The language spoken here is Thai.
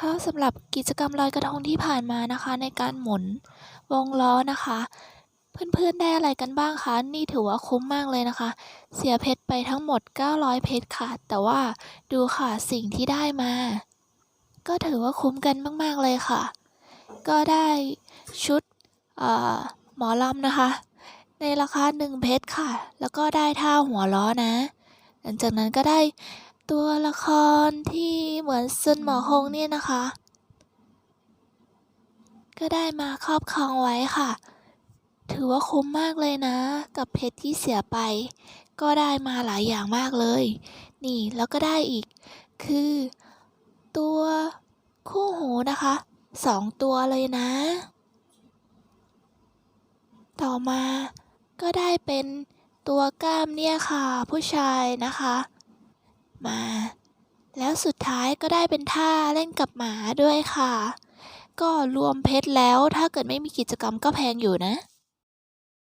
คะสำหรับกิจกรรมลอยกระทงที่ผ่านมานะคะ ในการหมุนวงล้อนะคะ เพื่อนๆได้อะไรกันบ้างคะ นี่ถือว่าคุ้มมากเลยนะคะ เสียเพชรไปทั้งหมด 900 เพชรค่ะ แต่ว่าดูค่ะสิ่งที่ได้มา ก็ถือว่าคุ้มกันมากๆเลยค่ะ ก็ได้ชุดหมอลำนะคะ ในราคา 1 เพชรค่ะ แล้วก็ได้ท่าหัวล้อนะ หลังจากนั้นก็ได้ ตัวละครที่เหมือนซุนหมอคงเนี่ยนะคะ ก็ได้มาครอบครองไว้ค่ะ ถือว่าคุ้มมากเลยนะ กับเพชรที่เสียไป ก็ได้มาหลายอย่างมากเลย นี่แล้วก็ได้อีก คือ ตัวคู่หูนะคะสองตัวเลยนะ ต่อมาก็ได้เป็นตัวกล้ามเนี่ยค่ะ ผู้ชายนะคะ มา แล้วสุดท้ายก็ได้เป็นท่าเล่นกับหมาด้วยค่ะ ก็รวมเพชรแล้วถ้าเกิดไม่มีกิจกรรมก็แพงอยู่นะ